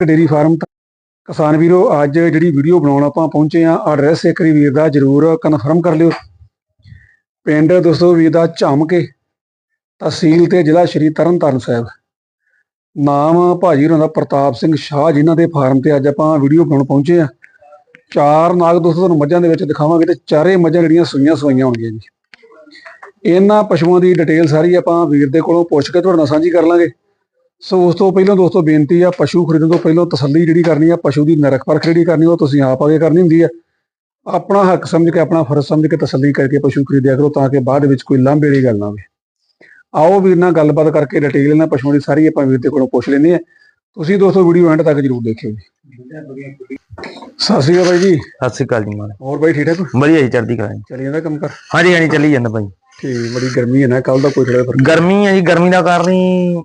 Dairy farm ਕਿਸਾਨ ਵੀਰੋ, ਅੱਜ ਜਿਹੜੀ ਵੀਡੀਓ ਬਣਾਉਣ ਆਪਾਂ ਪਹੁੰਚੇ ਆ ਐਡਰੈਸ ਇੱਕ ਵਾਰੀ ਵੀਰ ਦਾ ਜਰੂਰ ਕਨਫਰਮ ਕਰ ਲਿਓ। ਪਿੰਡ ਦੋਸਤੋ ਵੀਰ ਦਾ ਝਾਮਕੇ, ਤਹਿਸੀਲ ਤੇ ਜ਼ਿਲ੍ਹਾ ਸ਼੍ਰੀ ਤਰਨਤਾਰਨ ਸਾਹਿਬ। ਨਾਮ ਭਾਜੀ ਹੋਰਾਂ ਦਾ ਪ੍ਰਤਾਪ ਸਿੰਘ ਸ਼ਾਹ ਜਿਨ੍ਹਾਂ ਦੇ ਫਾਰਮ ਤੇ ਅੱਜ ਆਪਾਂ ਵੀਡੀਓ ਬਣਾਉਣ ਪਹੁੰਚੇ ਆ ਚਾਰ ਨਾਗ ਦੋਸਤੋ ਤੁਹਾਨੂੰ ਮੱਝਾਂ ਦੇ ਵਿੱਚ ਦਿਖਾਵਾਂਗੇ ਤੇ ਚਾਰੇ ਮੱਝਾਂ ਜਿਹੜੀਆਂ ਸੂਈਆਂ ਸਵਾਈਆਂ ਹੋਣਗੀਆਂ ਜੀ। ਇਹਨਾਂ ਪਸ਼ੂਆਂ ਦੀ ਡਿਟੇਲ ਸਾਰੀ ਆਪਾਂ ਵੀਰ ਦੇ ਕੋਲੋਂ ਪੁੱਛ ਕੇ ਤੁਹਾਡੇ ਨਾਲ ਸਾਂਝੀ ਕਰ ਲਾਂਗੇ। ਸੋ ਉਸ ਤੋਂ ਪਹਿਲਾਂ ਦੋਸਤੋ ਬੇਨਤੀ ਆ ਪਸ਼ੂ ਖਰੀਦਣ ਤੋਂ ਪਹਿਲਾਂ ਤਸੱਲੀ ਜਿਹੜੀ ਕਰਨੀ ਆ ਪਸ਼ੂ ਦੀ ਨਰਖ ਪਰਖ ਜਿਹੜੀ ਕਰਨੀ ਉਹ ਤੁਸੀਂ ਆਪ ਆਗੇ ਕਰਨੀ ਹੁੰਦੀ ਆ। ਆਪਣਾ ਹੱਕ ਸਮਝ ਕੇ ਆਪਣਾ ਫਰਜ਼ ਸਮਝ ਕੇ ਤਸੱਲੀ ਕਰਕੇ ਪਸ਼ੂ ਖਰੀਦਿਆ ਕਰੋ ਤਾਂ ਕਿ ਬਾਅਦ ਵਿੱਚ ਕੋਈ ਲਾਂਭੇ ਦੀ ਗੱਲ ਨਾ ਹੋਵੇ। ਆਓ ਵੀਰ ਨਾਲ ਗੱਲਬਾਤ ਕਰਕੇ ਡਿਟੇਲ ਇਹਨਾਂ ਪਸ਼ੂਆਂ ਦੀ ਸਾਰੀ ਆਪਾਂ ਵੀਰ ਦੇ ਕੋਲੋਂ ਪੁੱਛ ਲੈਂਦੇ ਆ। ਤੁਸੀਂ ਦੋਸਤੋ ਵੀਡੀਓ ਐਂਡ ਤੱਕ ਜਰੂਰ ਦੇਖਿਓ ਜੀ। ਸਤਿ ਸ਼੍ਰੀ ਅਕਾਲ ਬਾਈ ਜੀ। ਸਤਿ ਸ਼੍ਰੀ ਅਕਾਲ ਜੀ ਮਾਨ ਹੋਰ ਬਾਈ ਠੀਕ ਠਾਕ? ਵਧੀਆ ਜੀ ਚੜ੍ਹਦੀ ਕਰਾਂ ਚੱਲੀ ਜਾਂਦਾ ਕੰਮ ਕਰ? ਹਾਂਜੀ ਹਾਂਜੀ ਚੱਲੀ ਜਾਂਦਾ ਭਾਈ ਠੀਕ ਬੜੀ ਗਰਮੀ ਹੈ ਨਾ ਕੱਲ ਦਾ ਕੋਈ ਥੋੜਾ ਗਰਮੀ ਹੈ ਜੀ ਗਰਮੀ ਦਾ ਕਾਰਨ ਹੀ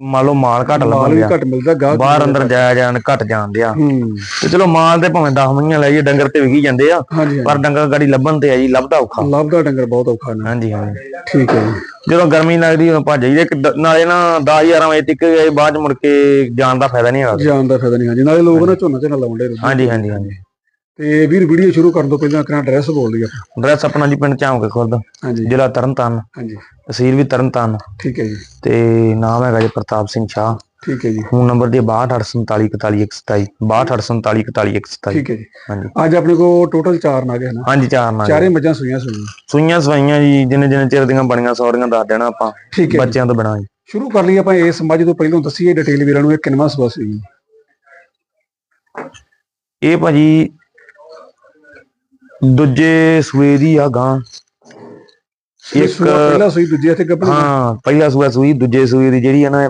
ਮੰਨ ਲਓ ਮਾਲ ਘੱਟ ਮਾਲ ਵੀ ਘੱਟ ਮਿਲਦਾ ਗਾਹਕ ਬਾਹਰ ਅੰਦਰ ਜਾਇਆ ਜਾਣ ਘੱਟ ਜਾਣ ਹੂੰ। ਤੇ ਚਲੋ ਮਾਲ ਤੇ ਭਾਵੇਂ 10 ਮਹੀਨੇ ਲਾਈਏ ਡੰਗਰ ਤੇ ਵਿਕੀ ਜਾਂਦੇ ਆ ਪਰ ਡੰਗਰ ਗਾੜੀ ਲੱਭਣ ਤੇ ਆ ਜੀ ਲੱਭਦਾ ਔਖਾ। ਲੱਭਦਾ ਡੰਗਰ ਬਹੁਤ ਔਖਾ ਨਾ। ਹਾਂਜੀ ਹਾਂਜੀ। ਠੀਕ ਹੈ ਜਦੋਂ ਗਰਮੀ ਲੱਗਦੀ ਉਦੋਂ ਭੱਜ ਜਾਈਦੇ ਨਾਲੇ ਨਾ 10 11 ਵਜੇ ਤੱਕ ਇਹ ਬਾਅਦ ਮੁੜ ਕੇ ਜਾਣ ਦਾ ਫਾਇਦਾ ਨਹੀਂ ਹੈਗਾ। ਜਾਣ ਦਾ ਫਾਇਦਾ ਨਹੀਂ ਹਾਂਜੀ। ਨਾਲੇ ਲੋਕ ਨਾ ਝੋਨਾ ਝੋਨਾ ਲਾਉਂਦੇ ਹਾਂਜੀ ਹਾਂਜੀ ਹਾਂਜੀ। ਤੇ ਵੀਰ ਵੀਡੀਓ ਸ਼ੁਰੂ ਕਰਨ ਤੋਂ ਪਹਿਲਾਂ ਕਿਹੜਾ ਐਡਰੈਸ ਬੋਲ ਦਿਓ ਐਡਰੈਸ ਆਪਣਾ ਜੀ ਪਿੰਡ ਚਾਂਕੇ ਖੁਰਦ ਹਾਂਜੀ। ਜ਼ਿਲ੍ਹਾ ਤਰਨਤਾਰਨ। ਹਾਂਜੀ। ਤਹਿਸੀਲ ਵੀ ਤਰਨਤਾਰਨ। ਠੀਕ ਹੈ ਜੀ। ਤੇ ਨਾਮ ਹੈਗਾ ਜੀ ਪ੍ਰਤਾਪ ਸਿੰਘ ਸ਼ਾਹ। ਠੀਕ ਹੈ ਜੀ। ਫੋਨ ਨੰਬਰ ਦੀ 6248414127 6248414127 ਠੀਕ ਹੈ ਜੀ। ਹਾਂਜੀ। ਅੱਜ ਆਪਣੇ ਕੋਲ ਟੋਟਲ 4 ਨਾਗ ਹੈ ਨਾ? ਹਾਂਜੀ ਚਾਰ ਨਾਲ ਚਾਰੇ ਮੱਝਾਂ ਸੂਈਆਂ ਸੂਈਆਂ। ਸੂਈਆਂ ਸਵਾਈਆਂ ਜੀ ਜਿੰਨੇ ਜਿੰਨੇ ਚਿਰ ਦੀਆਂ ਬਣੀਆਂ ਸੌਰੀਆਂ ਦੱਸ ਦੇਣਾ ਆਪਾਂ। ਬੱਚਿਆਂ ਤੋਂ ਬਣਾ ਜੀ। ਸ਼ੁਰੂ ਕਰ ਲਈਏ ਆਪਾਂ ਇਸ ਮੱਝ ਤੋਂ ਪਹਿਲਾਂ ਦੱਸੀਏ ਡਿਟੇਲ ਵੀਰਾਂ ਨੂੰ ਇਹ ਕਿੰਨਵਾਂ ਸਵਾ ਸੂਈ। ਇਹ ਭਾਜੀ ਦੂਜੇ ਸੂਏ ਦੀ ਆ ਗਾਂ। ਇੱਕ ਪਹਿਲਾ ਸੂਈ ਦੂਜੀ ਇੱਥੇ ਗੱਭਣ ਹਾਂ ਪਹਿਲਾ ਸੂਆ ਸੂਈ ਦੂਜੇ ਸੂਏ ਦੀ ਜਿਹੜੀ ਆ ਨਾ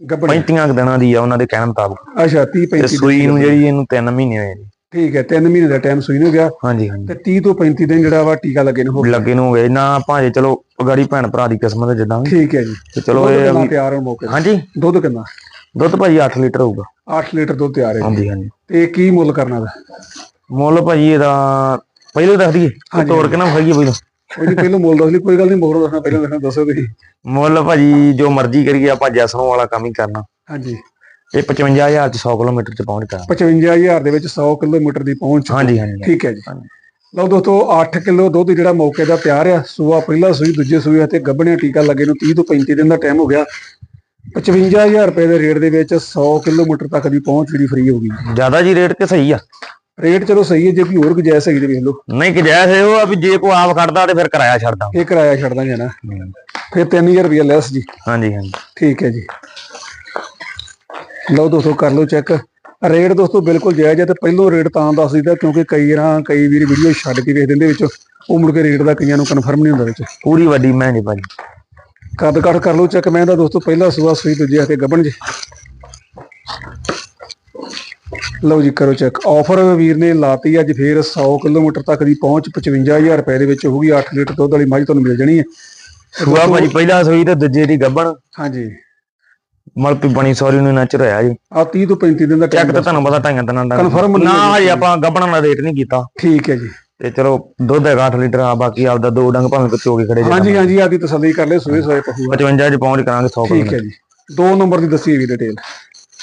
ਗੱਭਣ। 35 ਕੁ ਦਿਨਾਂ ਦੀ ਆ ਉਹਨਾਂ ਦੇ ਕਹਿਣ ਮੁਤਾਬਕ। ਅੱਛਾ 30 ਤੇ 35 ਸੂਈ ਨੂੰ ਜਿਹੜੀ ਇਹਨੂੰ 3 ਮਹੀਨੇ ਹੋਏ ਜੀ ਠੀਕ ਹੈ 3 ਮਹੀਨੇ ਦਾ ਟਾਈਮ ਸੂਈ ਨੂੰ ਗਿਆ। ਹਾਂਜੀ ਹਾਂਜੀ। ਤੇ 30 ਤੋਂ 35 ਦਿਨ ਜਿਹੜਾ ਵਾ ਟੀਕਾ ਲੱਗੇ ਨੂੰ ਹੋ ਗਿਆ। ਲੱਗੇ ਨੂੰ ਹੋਏ ਨਾ ਭਾਵੇਂ ਚਲੋ ਗਾੜੀ ਭੈਣ ਭਰਾ ਦੀ ਕਿਸਮਤ ਹੈ ਜਿੱਦਾਂ ਵੀ। ਠੀਕ ਹੈ ਜੀ। ਤੇ ਚਲੋ ਇਹ ਤਿਆਰ ਹੋਣ ਮੌਕੇ ਤੇ? ਹਾਂਜੀ। ਦੁੱਧ ਕਿੰਨਾ? ਦੁੱਧ ਭਾਜੀ 8 ਲੀਟਰ ਹੋਊਗਾ। 8 ਲੀਟਰ ਦੁੱਧ ਤਿਆਰ ਹੈ। ਹਾਂਜੀ ਹਾਂਜੀ। ਤੇ ਕੀ ਮੁੱਲ ਕਰਨਾ ਦਾ ਮੁੱਲ ਭਾਜੀ ਇਹਦਾ ਪਹਿਲੇ ਦੱਸ ਦਈਏ। ਤੋੜ ਕੇ ਨਾ ਖਾਈਏ ਪਹਿਲਾਂ। ਕੋਈ ਨਹੀਂ ਪਹਿਲਾਂ ਮੁੱਲ ਦੱਸ ਲਈ ਕੋਈ ਗੱਲ ਨਹੀਂ ਮੋਹਰੋਂ ਦੱਸਣਾ ਪਹਿਲਾਂ ਦੱਸਣਾ ਦੱਸੋ ਤੁਸੀਂ। ਮੁੱਲ ਭਾਜੀ ਜੋ ਮਰਜ਼ੀ ਕਰੀਏ ਆਪਾਂ ਜੈਸਨੋਂ ਵਾਲਾ ਕੰਮ ਹੀ ਕਰਨਾ। ਹਾਂਜੀ। ਇਹ 55000 ਚ 100 ਕਿਲੋਮੀਟਰ ਚ ਪਹੁੰਚਦਾ 55000 ਦੇ ਵਿੱਚ 100 ਕਿਲੋਮੀਟਰ ਦੀ ਪਹੁੰਚ। ਹਾਂਜੀ ਹਾਂਜੀ ਠੀਕ ਹੈ ਜੀ। ਲਓ ਦੋਸਤੋ 8 ਕਿਲੋ ਦੁੱਧ ਜਿਹੜਾ ਮੌਕੇ ਦਾ ਤਿਆਰ ਆ ਸੂਆ ਪਹਿਲਾ ਸੂਈ ਦੂਜੇ ਸੂਏ ਤੇ ਗੱਭਣੇ ਟੀਕਾ ਲੱਗੇ ਨੂੰ 30 ਤੋਂ 35 ਦਿਨ ਦਾ ਟਾਈਮ ਹੋ ਗਿਆ। 55000 ਰੁਪਏ ਦੇ ਰੇਟ ਦੇ ਵਿੱਚ 100 ਕਿਲੋਮੀਟਰ ਤੱਕ ਦੀ ਪਹੁੰਚ ਜਿਹੜੀ ਫ੍ਰੀ ਹੋ ਗਈ। ਜ਼ਿਆਦਾ ਜੀ ਰੇਟ ਕਿ ਸਹੀ ਆ। ਰੇਟ ਚਲੋ ਸਹੀ ਹੈ ਜੇ ਕੋਈ ਹੋਰ ਗੁੰਜਾਇਸ਼ ਹੈਗੀ ਤੇ ਵੇਖ ਲਓ। ਨਹੀਂ ਕਿ ਜੈਸੇ ਉਹ ਆ ਵੀ ਜੇ ਕੋ ਆਪ ਖੜਦਾ ਤੇ ਫਿਰ ਕਿਰਾਇਆ ਛੱਡਦਾ ਇਹ ਕਿਰਾਇਆ ਛੱਡ ਦਾਂਗੇ ਨਾ। ਫਿਰ 3000 ਰੁਪਏ ਲੈਸ ਜੀ। ਹਾਂਜੀ ਹਾਂਜੀ। ਠੀਕ ਹੈ ਜੀ। ਲਓ ਦੋਸਤੋ ਕਰ ਲਓ ਚੈੱਕ ਰੇਟ ਦੋਸਤੋ ਬਿਲਕੁਲ ਜਾਇਜ਼ ਹੈ ਤੇ ਪਹਿਲੋਂ ਰੇਟ ਤਾਂ ਦੱਸ ਦਿੱਤਾ ਕਿਉਂਕਿ ਕਈ ਰਾਂ ਕਈ ਵੀਰ ਵੀਡੀਓ ਛੱਡ ਕੇ ਵੇਖ ਦਿੰਦੇ ਵਿੱਚ। ਉਹ ਮੁੜ ਕੇ ਰੇਟ ਦਾ ਕਈਆਂ ਨੂੰ ਕਨਫਰਮ ਨਹੀਂ ਹੁੰਦਾ ਵਿੱਚ। ਪੂਰੀ ਵੱਡੀ ਮਹਿੰਗੀ ਭਾਜੀ। ਕੱਦ ਕੱਟ ਕਰ ਲਓ ਚੈੱਕ ਮੈਂ ਦਾ ਦੋਸਤੋ ਪਹਿਲਾ ਸੂਆ ਸੂਈ ਦੂਜੇ ਹੱਥੇ ਗੱਬਣ ਜੀ। ਲਓ ਜੀ ਕਰੋ ਚੈੱਕ ਆਫਰ ਵੀਰ ਨੇ ਲਾਤੀ ਅੱਜ ਫੇਰ 100 ਕਿਲੋਮੀਟਰ ਤੱਕ ਦੀ ਪਹੁੰਚ 55000 ਰੁਪਏ ਦੇ ਵਿੱਚ ਹੋਊਗੀ 8 ਲੀਟਰ ਦੁੱਧ ਵਾਲੀ ਮੱਝ ਤੁਹਾਨੂੰ ਮਿਲ ਜਾਣੀ ਹੈ। ਸੂਆ ਭਾਜੀ ਪਹਿਲਾ ਸੋਈ ਤੇ ਦੂਜੇ ਦੀ ਗੱਬਣ ਹਾਂਜੀ। ਮਲਪੀ ਬਣੀ ਸੌਰੀ ਨੂੰ ਨਚਰ ਹੋਇਆ ਜੀ। ਆ 30 ਤੋਂ 35 ਦਿਨ ਦਾ ਚੈੱਕ ਤਾਂ ਤੁਹਾਨੂੰ ਪਤਾ ਢਾਈਆਂ ਦਿਨਾਂ ਦਾ। ਨਹੀਂ ਨਾ ਹਜੇ ਆਪਾਂ ਗੱਬਣਾ ਦਾ ਰੇਟ ਨਹੀਂ ਕੀਤਾ। ਠੀਕ ਹੈ ਜੀ। ਤੇ ਚਲੋ ਦੁੱਧ ਹੈਗਾ 8 ਲੀਟਰ ਆ ਬਾਕੀ ਆਪਦਾ ਦੋ ਡੰਗ ਭਾਵੇਂ ਕੁ ਚੋ ਕੇ ਖੜੇ ਜਾਣਾ ਹਾਂਜੀ ਹਾਂਜੀ ਆਦੀ ਤਸੱਲੀ ਕਰ ਲੈ ਸੂਏ ਸੂਏ ਪਹੂਗਾ 55 ਚ ਪਹੁੰਚ ਕਰਾਂਗੇ 100 ਠੀਕ ਹੈ ਜੀ। ਦੋ ਨੰਬਰ ਦੀ ਦੱਸੀ ਵੀ ਡਿਟੇਲ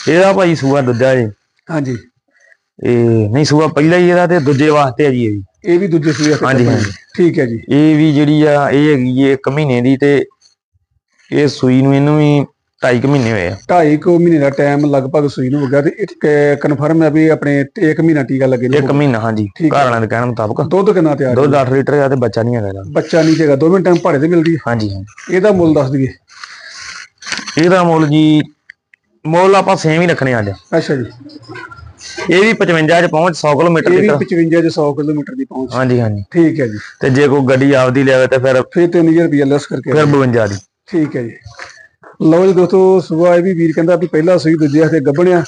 ਇਹਦਾ ਭਾਜੀ ਸੂਆ ਦੂਜਾ ਜੀ। ਹਾਂਜੀ। ਇਹ ਨਹੀਂ ਸੂਆ ਪਹਿਲਾ ਹੀ ਇਹਦਾ ਤੇ ਦੂਜੇ ਵਾਸਤੇ ਹੈ ਜੀ ਇਹ ਵੀ। ਇਹ ਵੀ ਦੂਜੇ ਸੂਏ ਹਾਂਜੀ। ਠੀਕ ਹੈ ਜੀ। ਇਹ ਵੀ ਜਿਹੜੀ ਆ ਇਹ ਹੈਗੀ ਏ 1 ਮਹੀਨੇ ਦੀ ਤੇ ਇਹ ਸੂਈ ਨੂੰ ਇਹਨੂੰ ਵੀ 2.5 ਮਹੀਨੇ ਹੋਏ ਆ। ਢਾਈ ਕੁ ਮਹੀਨੇ ਦਾ ਟਾਈਮ ਲਗਭਗ ਸੂਈ ਨੂੰ ਹੋ ਗਿਆ ਤੇ ਇੱਕ ਕਨਫਰਮ ਹੈ ਵੀ ਆਪਣੇ ਇੱਕ ਮਹੀਨਾ ਟੀਕਾ ਲੱਗੇ ਨੂੰ। 1 ਮਹੀਨਾ ਹਾਂਜੀ। ਠੀਕ ਘਰ ਵਾਲਿਆਂ ਦੇ ਕਹਿਣ ਮੁਤਾਬਕ। ਦੁੱਧ ਕਿੰਨਾ ਤਿਆਰ ਦੁੱਧ 8 ਲੀਟਰ ਆ ਤੇ ਬੱਚਾ ਨਹੀਂ ਹੈਗਾ ਇਹਦਾ। ਬੱਚਾ ਨਹੀਂ ਹੈਗਾ ਦੋਵੇਂ ਟਾਈਮ ਭਾੜੇ ਤੇ ਮਿਲਦੀ ਹੈ। ਹਾਂਜੀ ਹਾਂਜੀ। ਇਹਦਾ ਮੁੱਲ ਦੱਸ ਦਈਏ। ਇਹਦਾ ਮੁੱਲ ਜੀ ਮੁੱਲ ਆਪਾਂ ਸੇਮ ਹੀ ਰੱਖਣੇ ਅੱਜ। ਅੱਛਾ ਜੀ। ਇਹ ਵੀ 55 ਚ ਪਹੁੰਚ 100 ਕਿਲੋਮੀਟਰ ਇਹ ਵੀ ਤੱਕ 55 ਚ 100 ਕਿਲੋਮੀਟਰ ਦੀ ਪਹੁੰਚ। ਹਾਂਜੀ ਹਾਂਜੀ। ਠੀਕ ਹੈ ਜੀ। ਤੇ ਜੇ ਕੋਈ ਗੱਡੀ ਆਪਦੀ ਲਿਆਵੇ ਤੇ ਫਿਰ ਫਿਰ 3000 ਰੁਪਏ ਲੈਸ ਕਰਕੇ ਫਿਰ 52 ਦੀ। ਠੀਕ ਹੈ ਜੀ। ਲਓ ਜੀ ਦੋਸਤੋ ਸੁਬਾ ਇਹ ਵੀ ਵੀਰ ਕਹਿੰਦਾ ਵੀ ਪਹਿਲਾ ਸੂਈ ਦੂਜੇ ਹੱਥੇ ਗੱਭਣਿਆ।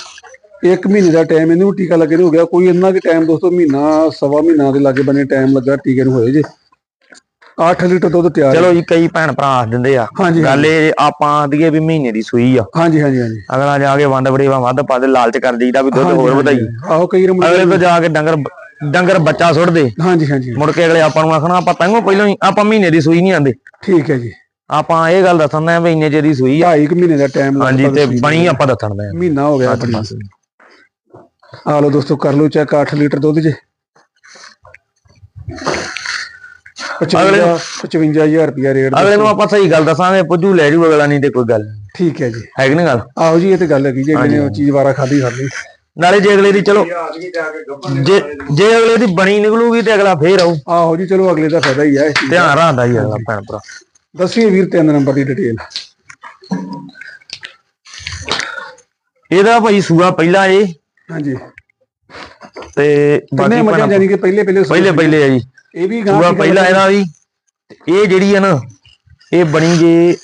ਇੱਕ ਮਹੀਨੇ ਦਾ ਟਾਈਮ ਇਹਨੂੰ ਟੀਕਾ ਲੱਗੇ ਨੂੰ ਹੋ ਗਿਆ। ਕੋਈ ਇੰਨਾ ਕਿ ਟਾਈਮ ਦੋਸਤੋ ਮਹੀਨਾ ਸਵਾ ਮਹੀਨਾ ਦੇ ਲਾਗੇ ਬੰਨੇ ਟਾਈਮ ਲੱਗਾ ਟੀਕੇ ਨੂੰ ਹੋਏ ਜੇ। 8 ਲੀਟਰ ਦੁੱਧ ਤਿਆਰ। ਚਲੋ ਜੀ ਕਈ ਭੈਣ ਭਰਾ ਆਖ ਦਿੰਦੇ ਆ। ਹਾਂਜੀ ਗੱਲ ਇਹ ਆਪਾਂ ਆਖਦੀਏ ਵੀ ਮਹੀਨੇ ਦੀ ਸੂਈ ਆ। ਹਾਂਜੀ ਹਾਂਜੀ ਹਾਂਜੀ। ਅਗਲਾ ਜਾ ਕੇ ਵੰਡ ਬੜੇਵਾ ਵੱਧ ਪਾ ਦੇ ਲਾਲਚ ਕਰ ਦਈਦਾ ਵੀ ਦੁੱਧ ਹੋਰ ਵਧਾਈ। ਆਹੋ ਕਈ ਰਮ ਅਗਲੇ ਤੋਂ ਜਾ ਕੇ ਡੰਗਰ ਡੰਗਰ ਬੱਚਾ ਸੁੱਟਦੇ ਹਾਂਜੀ ਹਾਂਜੀ। ਮੁੜ ਕੇ ਅਗਲੇ ਆਪਾਂ ਨੂੰ ਆਖਣਾ ਆਪਾਂ ਤੈਨੂੰ ਪਹਿਲਾਂ ਹੀ ਆਪਾਂ ਮਹੀਨੇ ਦੀ ਸੂਈ ਨਹੀਂ ਆਂਦੇ। ਠੀਕ ਹੈ ਜੀ। ਆਪਾਂ ਇਹ ਗੱਲ ਦੱਸਣ ਦੇ ਵੀ ਇੰਨੇ ਚਿਰ ਦੀ ਸੂਈ ਆ। ਢਾਈ ਕੁ ਮਹੀਨੇ ਦਾ ਟਾਈਮ ਹਾਂਜੀ ਤੇ ਬਣੀ ਆਪਾਂ ਦੱਸਣ ਦੇ ਮਹੀਨਾ ਹੋ ਗਿਆ ਬਣੀ। ਆ ਲਓ ਦੋਸਤੋ ਕਰ ਲਓ ਚੈੱਕ 8 ਲੀਟਰ ਦੁੱਧ ਜੇ। 55 55000 ਰੁਪਿਆ ਰੇਟ ਅਗਲੇ ਨੂੰ ਆਪਾਂ ਸਹੀ ਗੱਲ ਦੱਸਾਂਗੇ ਪੁੱਜੂ ਲੈ ਜੂ ਅਗਲਾ ਨਹੀਂ ਤੇ ਕੋਈ ਗੱਲ ਨੀ। ਠੀਕ ਹੈ ਜੀ। ਹੈ ਕਿ ਨਹੀਂ ਗੱਲ? ਆਹੋ ਜੀ ਇਹ ਤੇ ਗੱਲ ਹੈਗੀ ਜੇ ਜਿਹਨੇ ਉਹ ਚੀਜ਼ ਵਾਰਾ ਖਾਦੀ ਖਾਦੀ ਨਾਲੇ ਜੇ ਅਗਲੇ ਦੀ ਚਲੋ ਜੇ ਜੇ ਅਗਲੇ ਦੀ ਬਣੀ ਨਿਕਲੂਗੀ ਤੇ ਅਗਲਾ ਫੇਰ ਆਊ। ਆਹੋ ਜੀ ਚਲੋ ਅਗਲੇ ਦਾ ਫਾਇਦਾ ਹੀ ਹੈ ਇਸ ਚੀਜ਼ ਦਾ। ਧਿਆਨ ਰੱਖਦਾ ਹੀ ਅਗਲਾ ਭੈਣ ਭਰਾ। ਦੱਸਿਓ ਵੀਰ ਤਿੰਨ ਨੰਬਰ ਦੀ ਡਿਟੇਲ ਇਹਦਾ ਭਾਈ ਸੂਆ ਪਹਿਲਾ ਏ। ਹਾਂਜੀ। ਤੇ ਕਿੰਨੇ ਬਾਕੀ ਮੱਝਾਂ ਭੈਣਾਂ- ਜਾਨੀ ਕਿ ਪਹਿਲੇ ਪਹਿਲੇ ਪਹਿਲੇ ਪਹਿਲੇ ਆ ਜੀ। ਇਹ ਵੀ ਗਾਂ ਦੀ ਪਹਿਲਾ ਇਹਦਾ ਵੀ। ਇਹ ਜਿਹੜੀ ਆ ਨਾ ਇਹ ਬਣੀ ਜੇ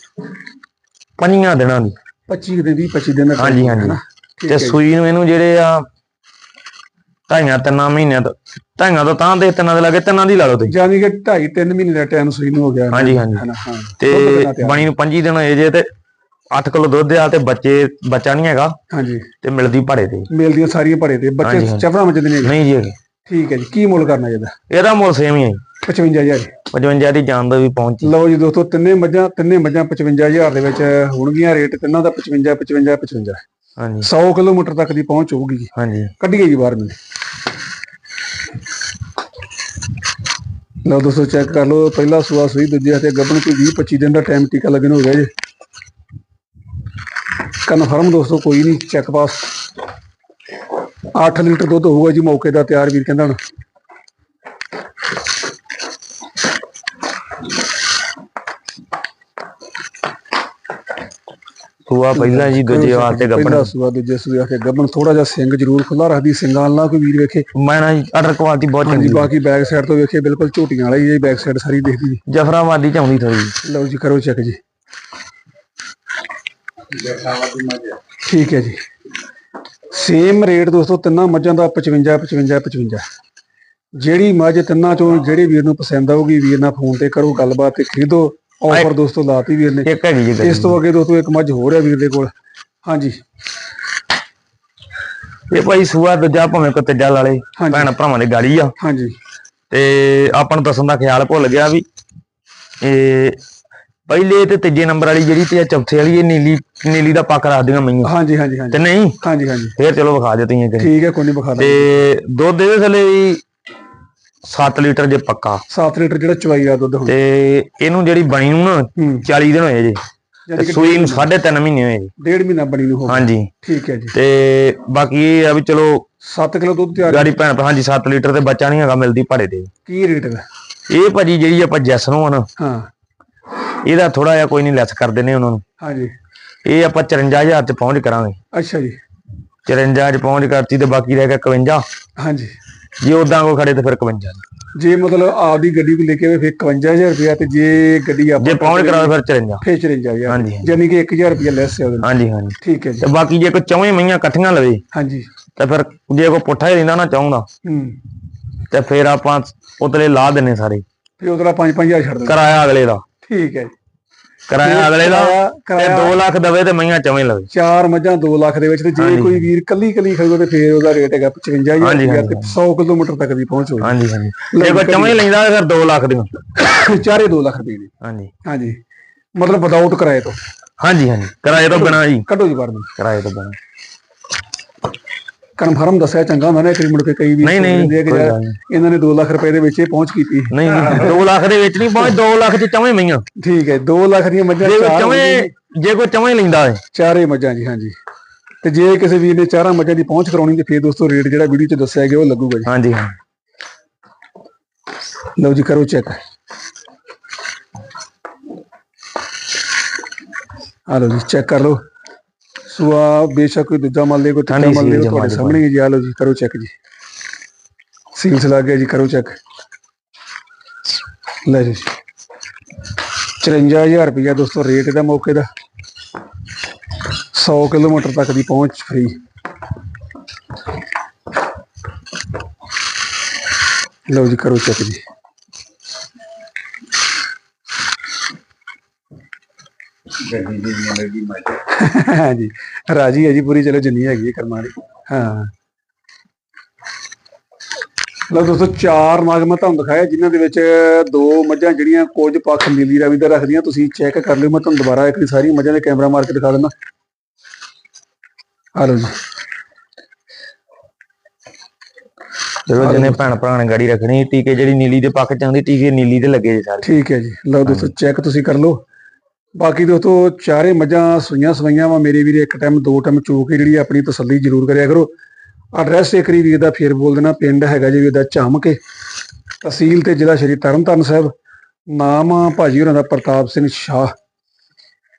ਪੰਜੀਆਂ ਦਿਨਾਂ ਦੀ। 25 ਦਿਨ 20 25 ਦਿਨ ਦਾ ਹਾਂਜੀ ਹਾਂਜੀ। ਤੇ ਹੈ ਸੂਈ ਨੂੰ ਇਹਨੂੰ ਜਿਹੜੇ ਆ ਢਾਈਆਂ ਤਿੰਨਾਂ ਮਹੀਨਿਆਂ ਤੋਂ ਢਾਈਆਂ ਤੋਂ ਤਾਂ ਦੇ ਤਿੰਨਾਂ ਦੇ ਲਾਗੇ ਤਿੰਨਾਂ ਦੀ ਲਾ ਲਓ ਤੁਸੀਂ। ਜਾਨੀ ਕਿ 2.5 3 ਮਹੀਨੇ ਦਾ ਟਾਈਮ ਸੂਈ ਨੂੰ ਹੋ ਗਿਆ। ਹਾਂਜੀ, ਹਾਂਜੀ। ਹੈ ਹਾਂ। ਤੇ। ਬਣੀ ਨੂੰ 25 ਦਿਨ ਹੋਏ ਜੇ ਤੇ 8 ਕਿਲੋ ਦੁੱਧ ਆ ਤੇ ਬੱਚੇ ਬੱਚਾ ਨਹੀਂ ਹੈਗਾ। ਹਾਂਜੀ। ਤੇ ਮਿਲਦੀ ਭਾੜੇ ਤੇ। ਮਿਲਦੀਆਂ ਸਾਰੀਆਂ ਭੜੇ ਤੇ। ਬੱਚੇ। ਚਫੜਾ ਮੱਚਦੇ ਨੇ। ਨਹੀਂ ਜੀ। ਠੀਕ ਹੈ ਜੀ ਕੀ ਮੁੱਲ ਕਰਨਾ ਇਹਦਾ? ਇਹਦਾ ਮੁੱਲ ਸੇਮ ਹੀ ਹੈ 55000 55 ਦੀ ਜਾਨ ਦਾ ਵੀ ਪਹੁੰਚੀ ਲਓ ਜੀ ਦੋਸਤੋ ਤਿੰਨੇ ਮੱਝਾਂ ਤਿੰਨੇ ਮੱਝਾਂ 55000 ਦੇ ਵਿੱਚ ਹੋਣਗੀਆਂ ਰੇਟ ਤਿੰਨਾਂ ਦਾ 55 55 55 ਹਾਂਜੀ। 100 ਕਿਲੋਮੀਟਰ ਤੱਕ ਦੀ ਪਹੁੰਚ ਹੋਊਗੀ ਜੀ। ਹਾਂਜੀ। ਕੱਢੀਏ ਜੀ ਬਾਹਰ ਮੈਨੂੰ। ਲਓ ਦੋਸਤੋ ਚੈੱਕ ਕਰ ਲਓ। ਪਹਿਲਾ ਸੂਆ ਸੂਈ ਦੂਜੇ ਹੱਥੇ ਗੱਭਣ ਕੋਈ 20 25 ਦਿਨ ਦਾ ਟਾਈਮ ਟੀਕਾ ਲੱਗਣ ਹੋ ਗਿਆ ਜੀ। ਕਨਫਰਮ ਦੋਸਤੋ ਕੋਈ ਨਹੀਂ ਚੈੱਕ ਪਾਸ 8 ਲੀਟਰ ਦੁੱਧ ਹੋਊਗਾ ਜੀ ਮੌਕੇ ਦਾ ਤਿਆਰ ਵੀਰ ਕਹਿੰਦਾ ਸੂਆ ਪਹਿਲਾ ਜੀ ਦੂਜੇ ਵਾਰ ਤੇ ਗੱਬਣ। ਪਹਿਲਾ ਸੂਆ ਦੂਜੇ ਸੂਆ ਤੇ ਗੱਭਣ ਥੋੜਾ ਜਿਹਾ ਸਿੰਘ ਜ਼ਰੂਰ ਖੁੱਲਾ ਰੱਖਦੀ ਸਿੰਘਾਂ ਵਾਲਾ ਕੋਈ ਵੀਰ ਵੇਖੇ। ਮੈਂ ਨਾ ਜੀ ਆਰਡਰ ਕੁਆਲਿਟੀ ਬਹੁਤ ਚੰਗੀ। ਬਾਕੀ ਬੈਕ ਸਾਈਡ ਤੋਂ ਵੇਖੇ ਬਿਲਕੁਲ ਝੋਟੀਆਂ ਵਾਲੀ ਜੀ ਬੈਕ ਸਾਈਡ ਸਾਰੀ ਦਿਖਦੀ ਜੀ। ਜਫਰਾਬਾਦੀ ਚ ਆਉਂਦੀ ਥੋੜੀ ਲਓ ਜੀ ਕਰੋ ਚੈੱਕ ਜੀ। ਠੀਕ ਹੈ ਜੀ। ਸੇਮ ਰੇਟ ਦੋਸਤੋ ਤਿੰਨਾਂ ਮੱਝਾਂ ਦਾ 55 55 55 ਜਿਹੜੀ ਮੱਝ ਤਿੰਨਾਂ ਚੋਂ ਜਿਹੜੇ ਵੀਰ ਨੂੰ ਪਸੰਦ ਆਊਗੀ ਵੀਰ ਨਾਲ ਫੋਨ ਤੇ ਕਰੋ ਗੱਲਬਾਤ ਤੇ ਖਰੀਦੋ ਆਫਰ ਦੋਸਤੋ ਲਾਤੀ ਵੀਰ ਨੇ। ਇੱਕ ਹੈਗੀ ਜੀ ਇਸ ਤੋਂ ਅੱਗੇ ਦੋਸਤੋ ਇੱਕ ਮੱਝ ਹੋਰ ਹੈ ਵੀਰ ਦੇ ਕੋਲ। ਹਾਂਜੀ। ਇਹ ਭਾਈ ਸੂਆ ਦੂਜਾ ਭਾਵੇਂ ਕੋ ਤੇਜਾ ਲਾਲੇ। ਭੈਣ ਭਰਾਵਾਂ ਦੀ ਗਾੜੀ ਆ। ਹਾਂਜੀ। ਤੇ ਆਪਾਂ ਨੂੰ ਦੱਸਣ ਦਾ ਖਿਆਲ ਭੁੱਲ ਗਿਆ ਵੀ ਇਹ ਪਹਿਲੇ ਤੇ ਤੀਜੇ ਨੰਬਰ ਵਾਲੀ ਜਿਹੜੀ ਤੇ ਆ ਚੌਥੇ ਵਾਲੀ ਇਹ ਨੀਲੀ ਨੀਲੀ ਦਾ ਪੱਕ ਰੱਖਦੀਆਂ ਮਈਆਂ ਹਾਂਜੀ ਹਾਂਜੀ ਹਾਂਜੀ। ਤੇ ਨਹੀਂ? ਹਾਂਜੀ ਹਾਂਜੀ। ਫੇਰ ਚਲੋ ਵਿਖਾ ਦੇ ਤੁਸੀਂ ਕਰੀ। ਠੀਕ ਹੈ ਕੋਈ ਨਹੀਂ ਵਿਖਾ ਦਾਂਗੇ। ਤੇ ਦੁੱਧ ਇਹਦੇ ਥੱਲੇ ਵੀ 7 ਲੀਟਰ ਜੇ ਪੱਕਾ। 7 ਲੀਟਰ ਜਿਹੜਾ ਚਵਾਈ ਦਾ ਦੁੱਧ ਹੁੰਦਾ। ਤੇ ਇਹਨੂੰ ਜਿਹੜੀ ਬਣੀ ਨੂੰ ਨਾ ਹੂੰ। 40 ਦਿਨ ਹੋਏ ਜੇ। ਤੇ ਕਿ ਸੂਈ ਨੂੰ 3.5 ਮਹੀਨੇ। ਹੋਏ ਜੀ। ਡੇਢ ਮਹੀਨਾ ਬਣੀ ਨੂੰ ਹੋ ਗਿਆ। ਹਾਂਜੀ। ਠੀਕ ਹੈ ਜੀ। ਤੇ ਬਾਕੀ ਇਹ ਆ ਵੀ ਚਲੋ 7 ਕਿਲੋ ਦੁੱਧ ਤਿਆਰ ਗਾੜੀ ਭੈਣ ਹਾਂਜੀ 7 ਲੀਟਰ ਤੇ ਬੱਚਾ ਨਹੀਂ ਹੈਗਾ ਮਿਲਦੀ ਭਾੜੇ ਤੇ। ਕੀ ਰੇਟ ਦਾ ਇਹ ਭਾਜੀ ਜਿਹੜੀ ਆਪਾਂ ਜੈਸ ਨੂੰ ਆ ਨਾ ਹਾਂ। ਇਹਦਾ ਥੋੜਾ ਜਿਹਾ ਕੋਈ ਨਹੀਂ ਲੈਸ ਕਰ ਦਿੰਨੇ ਉਹਨਾਂ ਨੂੰ। ਹਾਂਜੀ। ਇਹ ਆਪਾਂ 54000 ਚ ਪਹੁੰਚ ਕਰਾਂਗੇ। ਅੱਛਾ ਜੀ। 54 ਚ ਪਹੁੰਚ ਕਰਤੀ ਤੇ ਬਾਕੀ ਰਹਿ ਗਿਆ 51 ਹਾਂਜੀ। ਜੇ ਉਦਾਂ ਕੋ ਖੜੇ ਤੇ ਫਿਰ 51 ਜੇ। ਮਤਲਬ ਆਪਦੀ ਗੱਡੀ ਕੋ ਲੈ ਕੇ ਆਵੇ ਫਿਰ 51000 ਰੁਪਇਆ ਤੇ ਜੇ ਗੱਡੀ ਆਪਾਂ ਜੇ ਪਹੁੰਚ ਕਰਾਵੇ ਫਿਰ 54 ਫਿਰ 54000 ਹਾਂਜੀ ਯਾਨੀ ਕਿ 1000 ਰੁਪਇਆ ਲੈਸ ਹੈ ਉਹਦੇ ਹਾਂਜੀ ਹਾਂਜੀ। ਠੀਕ ਹੈ ਜੀ। ਤੇ ਬਾਕੀ ਜੇ ਕੋਈ ਚੌਵੇਂ ਮਈਆਂ ਇਕੱਠੀਆਂ ਲਵੇ ਹਾਂਜੀ। ਤੇ ਫਿਰ ਜੇ ਕੋਈ ਪੁੱਠਾ ਹੀ ਰਹਿੰਦਾ ਨਾ ਚਾਹੁੰਦਾ ਹੂੰ। ਤੇ ਫਿਰ ਆਪਾਂ ਉਤਲੇ ਲਾ ਦਿੰਨੇ ਸਾਰੇ। ਫਿਰ ਉਹਦਾ 5-5000 ਛੱਡ ਦੇ ਕਿਰਾਇਆ ਅਗਲੇ ਦਾ। ਠੀਕ ਹੈ ਜੀ। ਕਿਰਾਇਆ ਅਗਲੇ ਦਾ ਤੇ ਕਿਰਾਇਆ 2 ਲੱਖ ਦਵੇ ਤੇ ਮਈਆਂ ਚੌਵੇਂ ਲਵੇ ਚਾਰ ਮੱਝਾਂ 2 ਲੱਖ ਦੇ ਵਿੱਚ ਤੇ ਜੇ। ਕੋਈ ਵੀਰ ਕੱਲੀ ਕੱਲੀ ਖਰੀਦੋ ਤੇ ਫਿਰ ਉਹਦਾ ਰੇਟ ਹੈਗਾ 55000 ਹਾਂਜੀ, ਰੁਪਇਆ ਹਾਂਜੀ, ਤੇ 100 ਕਿਲੋਮੀਟਰ ਤੱਕ ਦੀ ਪਹੁੰਚ ਹੋਈ ਹਾਂਜੀ ਹਾਂਜੀ। ਜੇ ਕੋਈ ਚੌਵੇਂ ਲੈਂਦਾ ਫਿਰ 2 ਲੱਖ ਦੀਆਂ ਚਾਰੇ 2 ਲੱਖ ਰੁਪਏ ਦੀ। ਹਾਂਜੀ। ਹਾਂਜੀ। ਮਤਲਬ ਵਿਦਆਊਟ ਕਿਰਾਏ ਤੋਂ। ਹਾਂਜੀ ਹਾਂਜੀ। ਕਿਰਾਏ ਤੋਂ ਬਿਨਾ ਜੀ। ਕੱਢੋ ਜੀ ਬਾਹਰ ਨੂੰ। ਕਿਰਾਏ ਤੋਂ ਬਿਨਾ। ਕਨਫਰਮ ਦੱਸਿਆ ਚੰਗਾ ਹੁੰਦਾ ਨਾ ਇੱਕ ਵਾਰੀ ਮੁੜ ਕੇ ਕਈ ਵੀ ਨਹੀਂ, ਨਹੀਂ, ਲੈਂਦੇ ਆ ਕਿ ਕੋਈ ਯਾਰ ਗੱਲ ਨਹੀਂ। ਇਹਨਾਂ ਨੇ 2 ਲੱਖ ਰੁਪਏ ਦੇ ਵਿੱਚ ਇਹ ਪਹੁੰਚ ਕੀਤੀ। ਨਹੀਂ ਜੀ 2 ਲੱਖ ਦੇ ਵਿੱਚ ਨਹੀਂ ਪਹੁੰਚ 2 ਲੱਖ ਚ ਚੌਵੇਂ ਮਈਆਂ। ਠੀਕ ਹੈ 2 ਲੱਖ ਦੀਆਂ ਮੱਝਾਂ ਜੇ ਕੋਈ ਚਾਰ ਚੌਵੇਂ ਜੇ ਕੋਈ ਚੌਵੇਂ ਲੈਂਦਾ ਹੈ। ਚਾਰੇ ਮੱਝਾਂ ਜੀ ਹਾਂਜੀ। ਤੇ ਜੇ ਕਿਸੇ ਵੀਰ ਨੇ ਚਾਰਾਂ ਮੱਝਾਂ ਦੀ ਪਹੁੰਚ ਕਰਾਉਣੀ ਤੇ ਫਿਰ ਦੋਸਤੋ ਰੇਟ ਜਿਹੜਾ ਵੀਡੀਓ 'ਚ ਦੱਸਿਆ ਗਿਆ ਉਹ ਲੱਗੂਗਾ ਜੀ। ਹਾਂਜੀ ਹਾਂ। ਲਓ ਜੀ ਕਰੋ ਚੈੱਕ। ਆ ਲਓ ਜੀ ਚੈੱਕ ਕਰ ਲਓ। ਸੁਆ ਬੇਸ਼ੱਕ ਕੋਈ ਦੂਜਾ ਮੰਨ ਲਿਓ ਕੋਈ ਤੀਜਾ ਮੰਨ ਲਿਓ ਤੁਹਾਡੇ ਸਾਹਮਣੇ ਹੈ ਜੀ ਆ ਲਓ ਜੀ ਕਰੋ ਚੈੱਕ ਜੀ। ਸੀਲਸ ਲੱਗ ਗਿਆ ਜੀ ਕਰੋ ਚੈੱਕ ਲੈ ਜੀ। 54000 ਰੁਪਇਆ ਦੋਸਤੋ ਰੇਟ ਇਹਦਾ ਮੌਕੇ ਦਾ। 100 ਕਿਲੋਮੀਟਰ ਤੱਕ ਦੀ ਪਹੁੰਚ ਫ੍ਰੀ ਲਓ ਜੀ ਕਰੋ ਚੈੱਕ ਜੀ। ਹਾਂਜੀ। ਰਾਜੀ ਹੈ ਜੀ ਪੂਰੀ ਚਲੋ ਜਿੰਨੀ ਹੈਗੀ ਹੈ ਕਰਮਾਂ ਦੀ ਹਾਂ। ਲਓ ਦੋਸਤੋ ਚਾਰ ਨਾਗ ਮੈਂ ਤੁਹਾਨੂੰ ਦਿਖਾਇਆ ਜਿਨ੍ਹਾਂ ਦੇ ਵਿੱਚ ਦੋ ਮੱਝਾਂ ਜਿਹੜੀਆਂ ਕੁਝ ਪੱਖ ਨੀਲੀ ਰਾਵੀ ਦਾ ਰੱਖਦੀਆਂ ਤੁਸੀਂ ਚੈੱਕ ਕਰ ਲਿਓ ਮੈਂ ਤੁਹਾਨੂੰ ਦੁਬਾਰਾ ਇੱਕ ਵਾਰੀ ਸਾਰੀ ਮੱਝਾਂ ਦੇ ਕੈਮਰਾ ਮਾਰ ਕੇ ਦਿਖਾ ਦਿੰਦਾ। ਆ ਲਓ ਜੀ। ਚਲੋ ਜਿਹਨੇ ਭੈਣ ਭਰਾ ਨੇ ਗਾੜੀ ਰੱਖਣੀ ਟੀਕੇ ਜਿਹੜੀ ਨੀਲੀ ਦੇ ਪੱਕ ਚ ਆਉਂਦੀ ਟੀਕੇ ਨੀਲੀ ਦੇ ਲੱਗੇ ਜੀ ਸਾਰੇ। ਠੀਕ ਹੈ ਜੀ। ਲਓ ਦੋਸਤੋ ਚੈੱਕ ਤੁਸੀਂ ਕਰ ਲਓ। ਬਾਕੀ ਦੋਸਤੋ, ਚਾਰੇ ਮੱਝਾਂ ਸੂਈਆਂ ਸਵਾਈਆਂ ਵਾ। ਮੇਰੇ ਵੀਰੇ ਇੱਕ ਟਾਈਮ ਦੋ ਟਾਈਮ ਚੋ ਕੇ ਜਿਹੜੀ ਆਪਣੀ ਤਸੱਲੀ ਜ਼ਰੂਰ ਕਰਿਆ ਕਰੋ। ਐਡਰੈਸ ਇੱਕ ਵਾਰੀ ਵੀਰ ਦਾ ਫੇਰ ਬੋਲ ਦੇਣਾ, ਪਿੰਡ ਹੈਗਾ ਜੀ ਵੀਰ ਦਾ ਝਮਕੇ। ਤਹਿਸੀਲ ਤੇ ਜ਼ਿਲ੍ਹਾ ਸ਼੍ਰੀ ਤਰਨਤਾਰਨ ਸਾਹਿਬ। ਨਾਮ ਆ ਭਾਜੀ ਹੋਰਾਂ ਦਾ, ਪ੍ਰਤਾਪ ਸਿੰਘ ਸ਼ਾਹ।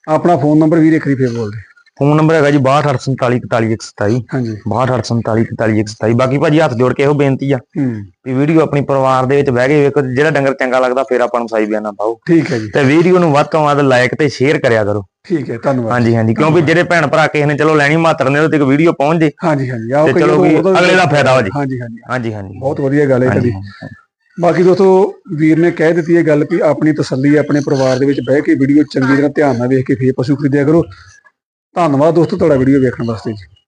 ਆਪਣਾ ਫੋਨ ਨੰਬਰ ਵੀਰ ਇੱਕ ਵਾਰੀ ਫੇਰ ਬੋਲ ਦੇ। ਫੋਨ ਨੰਬਰ ਹੈਗਾ ਜੀ 6248441127 ਹਾਂਜੀ। 6248441127 ਬਾਕੀ ਭਾਜੀ ਹੱਥ ਜੋੜ ਕੇ ਇਹੋ ਬੇਨਤੀ ਆ ਵੀ ਵੀਡੀਓ ਆਪਣੀ ਪਰਿਵਾਰ ਦੇ ਵਿੱਚ ਬਹਿ ਕੇ ਵੇਖੋ ਤੇ ਜਿਹੜਾ ਡੰਗਰ ਚੰਗਾ ਲੱਗਦਾ ਫਿਰ ਆਪਾਂ ਨੂੰ ਸਾਈ ਬਿਆਨਾ ਪਾਓ। ਠੀਕ ਹੈ ਜੀ। ਤੇ ਵੀਡੀਓ ਨੂੰ ਵੱਧ ਤੋਂ ਵੱਧ ਲਾਈਕ ਤੇ ਸ਼ੇਅਰ ਕਰਿਆ ਕਰੋ। ਠੀਕ ਹੈ ਧੰਨਵਾਦ। ਹਾਂਜੀ ਹਾਂਜੀ। ਕਿਉਂਕਿ ਜਿਹੜੇ ਭੈਣ ਭਰਾ ਕਿਸੇ ਨੇ ਚਲੋ ਲੈਣੀ ਮਾਤਰ ਨੇ ਉਹਦੇ ਤੱਕ ਵੀਡੀਓ ਪਹੁੰਚ ਜੇ ਹਾਂਜੀ ਹਾਂਜੀ। ਆਓ ਤੇ ਚਲੋ ਤੋਂ ਵੀ ਅਗਲੇ ਦਾ ਫਾਇਦਾ ਹੋ ਜੇ। ਹਾਂਜੀ ਹਾਂਜੀ। ਹਾਂਜੀ ਹਾਂਜੀ। ਬਹੁਤ ਵਧੀਆ ਗੱਲ ਹੈ ਤੁਹਾਡੀ ਬਾਕੀ ਦੋਸਤੋ ਵੀਰ ਨੇ ਕਹਿ ਦਿੱਤੀ ਇਹ ਗੱਲ ਵੀ ਆਪਣੀ ਤਸੱਲੀ ਆਪਣੇ ਪਰਿਵਾਰ ਦੇ ਵਿੱਚ ਬਹਿ ਕੇ ਵੀਡੀਓ ਚੰਗੀ ਤਰ੍ਹਾਂ ਧਿਆਨ ਨਾਲ ਵੇਖ ਕੇ ਫੇਰ ਪਸ਼ੂ ਖਰੀਦਿਆ ਕਰੋ। ਧੰਨਵਾਦ ਦੋਸਤੋ ਤੁਹਾਡਾ ਵੀਡੀਓ ਵੇਖਣ ਵਾਸਤੇ ਜੀ।